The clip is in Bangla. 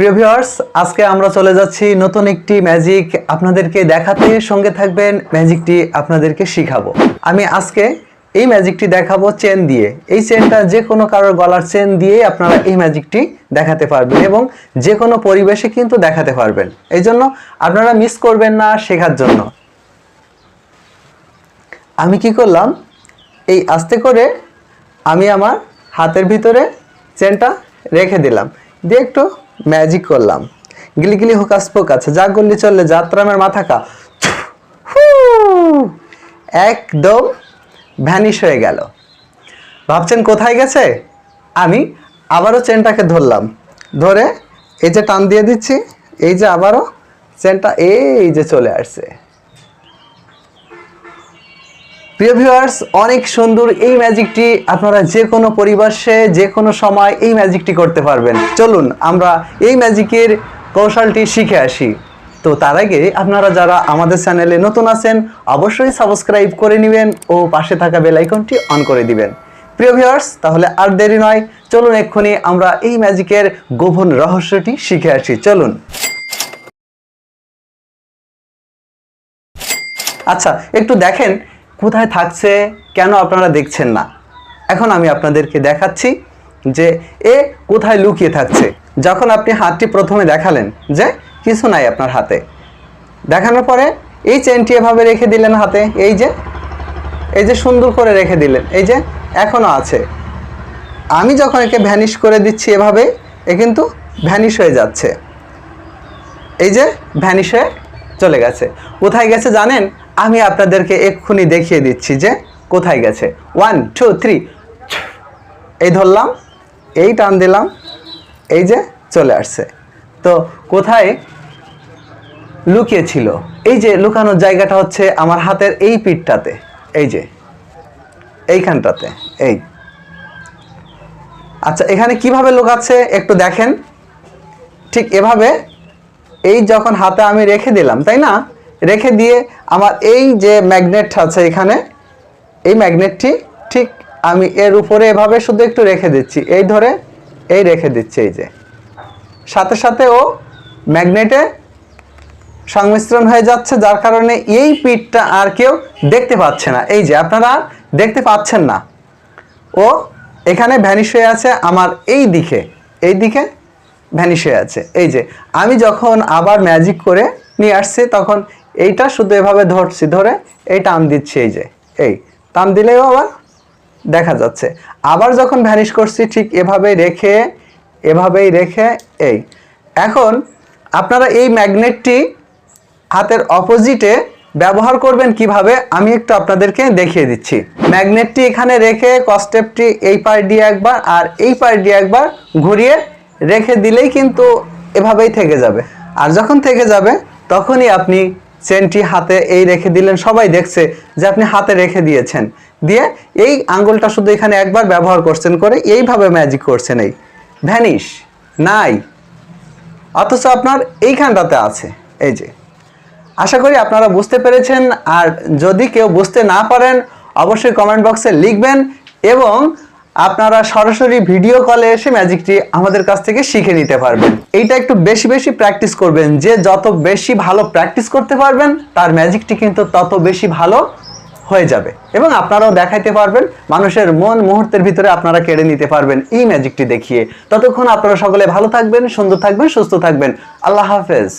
প্রিয় ভিউয়ার্স আজকে আমরা চলে যাচ্ছি নতুন একটি ম্যাজিক আপনাদেরকে দেখাতে। সঙ্গে থাকবেন ম্যাজিকটি আপনাদেরকে শিখাবো। আমি আজকে এই ম্যাজিকটি দেখাবো চেন দিয়ে। এই চেনটা যে কোনো কারোর গলার চেন দিয়ে আপনারা এই ম্যাজিকটি দেখাতে পারবেন এবং যে কোনো পরিবেশে কিন্তু দেখাতে পারবেন। এই জন্য আপনারা মিস করবেন না শেখার জন্য। আমি কি করলাম? এই আস্তে করে আমি আমার হাতের ভিতরে চেনটা রেখে দিলাম। দিয়ে একটু ম্যাজিক করলাম। গিলি গিলি হোকাস পোকাস, যা করলি চললে যাত্রামের মাথা কা! একদম ভ্যানিশ হয়ে গেল। ভাবছেন কোথায় গেছে? আমি আবারও চেনটাকে ধরলাম। ধরে এই যে টান দিয়ে দিচ্ছি, এই যে আবারও চেনটা এই যে চলে আসছে। প্রিয় ভিউয়ার্স অনেক সুন্দর এই ম্যাজিকটি আপনারা যে কোনো পরিবেশে যে কোনো সময় এই ম্যাজিকটি করতে পারবেন। চলুন, আমরা এই ম্যাজিকের কৌশলটি শিখে আসি। তো তার আগে আপনারা যারা আমাদের চ্যানেলে নতুন আছেন, অবশ্যই সাবস্ক্রাইব করে নেবেন ও পাশে থাকা বেল আইকনটি অন করে দিবেন। প্রিয় ভিউয়ার্স তাহলে আর দেরি নয়, চলুন এক্ষুনি আমরা এই ম্যাজিকের গোপন রহস্যটি শিখে আসি। চলুন। আচ্ছা একটু দেখেন কোথায় থাকছে, কেন আপনারা দেখছেন না? এখন আমি আপনাদেরকে দেখাচ্ছি যে এ কোথায় লুকিয়ে থাকছে। যখন আপনি হাতটি প্রথমে দেখালেন যে কিছু নাই আপনার হাতে। দেখানোর পরে এই চেনটি এভাবে রেখে দিলেন হাতে, এই যে এই যে সুন্দর করে রেখে দিলেন, এই যে এখনও আছে। আমি যখন একে ভ্যানিশ করে দিচ্ছি এভাবে, এ কিন্তু ভ্যানিশ হয়ে যাচ্ছে। এই যে ভ্যানিশ হয়ে চলে গেছে। কোথায় গেছে জানেন? আমি আপনাদেরকে এক্ষুনি দেখিয়ে দিচ্ছি যে কোথায় গেছে। ওয়ান টু থ্রি এই ধরলাম, এই টান দিলাম, এই যে চলে আসছে। তো কোথায় লুকিয়ে ছিল এই যে লুকানোর জায়গাটা হচ্ছে আমার হাতের এই পিঠটাতে। এই যে, এইখানটাতে, এই। আচ্ছা এখানে কীভাবে লুকাচ্ছে একটু দেখেন। ঠিক এভাবে, এই যখন হাতে আমি রেখে দিলাম, তাই না? রেখে দিয়ে আমার এই যে ম্যাগনেট আছে এখানে, এই ম্যাগনেটটি ঠিক আমি এর উপরে এভাবে শুধু একটু রেখে দিচ্ছি। এই ধরে, এই রেখে দিচ্ছি এই যে। সাথে সাথে ও ম্যাগনেটে সংমিশ্রণ হয়ে যাচ্ছে, যার কারণে এই পিঠটা আর কেউ দেখতে পাচ্ছে না। এই যে, আপনারা দেখতে পাচ্ছেন না। ও এখানে ভ্যানিশ হয়ে আছে, আমার এই দিকে এই দিকে ভ্যানিশ হয়ে আছে। এই যে, আমি যখন আবার ম্যাজিক করে নিয়ে আসছি, তখন এইটা শুধু এভাবে ধরছি, ধরে এই টান দিচ্ছি, এই যে, এই। টান দিলেও আবার দেখা যাচ্ছে। আবার যখন ভ্যানিশ করছি, ঠিক এভাবেই রেখে এভাবেই রেখে, এই। এখন আপনারা এই ম্যাগনেটটি হাতের অপোজিটে ব্যবহার করবেন কীভাবে, আমি একটু আপনাদেরকে দেখিয়ে দিচ্ছি। ম্যাগনেটটি এখানে রেখে কস্টেপটি এই পার দিয়ে একবার আর এই পার দিয়ে একবার ঘুরিয়ে রেখে দিলেই কিন্তু এভাবেই থেকে যাবে। আর যখন থেকে যাবে, তখনই আপনি চেনটি হাতে এই রেখে দিলেন। সবাই দেখছে যে আপনি হাতে রেখে দিয়েছেন। দিয়ে এই আঙ্গুলটা শুধু এখানে একবার ব্যবহার করছেন করে এইভাবে ম্যাজিক করছেন এই ভ্যানিশ নাই অথচ আপনার এইখানটাতে আছে। এই যে, আশা করি আপনারা বুঝতে পেরেছেন। আর যদি কেউ বুঝতে না পারেন, অবশ্যই কমেন্ট বক্সে লিখবেন এবং আপনারা সরাসরি ভিডিও কলে এসে ম্যাজিকটি আমাদের কাছ থেকে শিখে নিতে পারবেন। এইটা একটু বেশি বেশি প্র্যাকটিস করবেন। যে যত বেশি ভালো প্র্যাকটিস করতে পারবেন, তার ম্যাজিকটি কিন্তু তত বেশি ভালো হয়ে যাবে। এবং আপনারাও দেখাইতে পারবেন, মানুষের মন মুহূর্তের ভিতরে আপনারা কেড়ে নিতে পারবেন এই ম্যাজিকটি দেখিয়ে। ততক্ষণ আপনারা সকলে ভালো থাকবেন, সুন্দর থাকবেন, সুস্থ থাকবেন। আল্লাহ হাফেজ।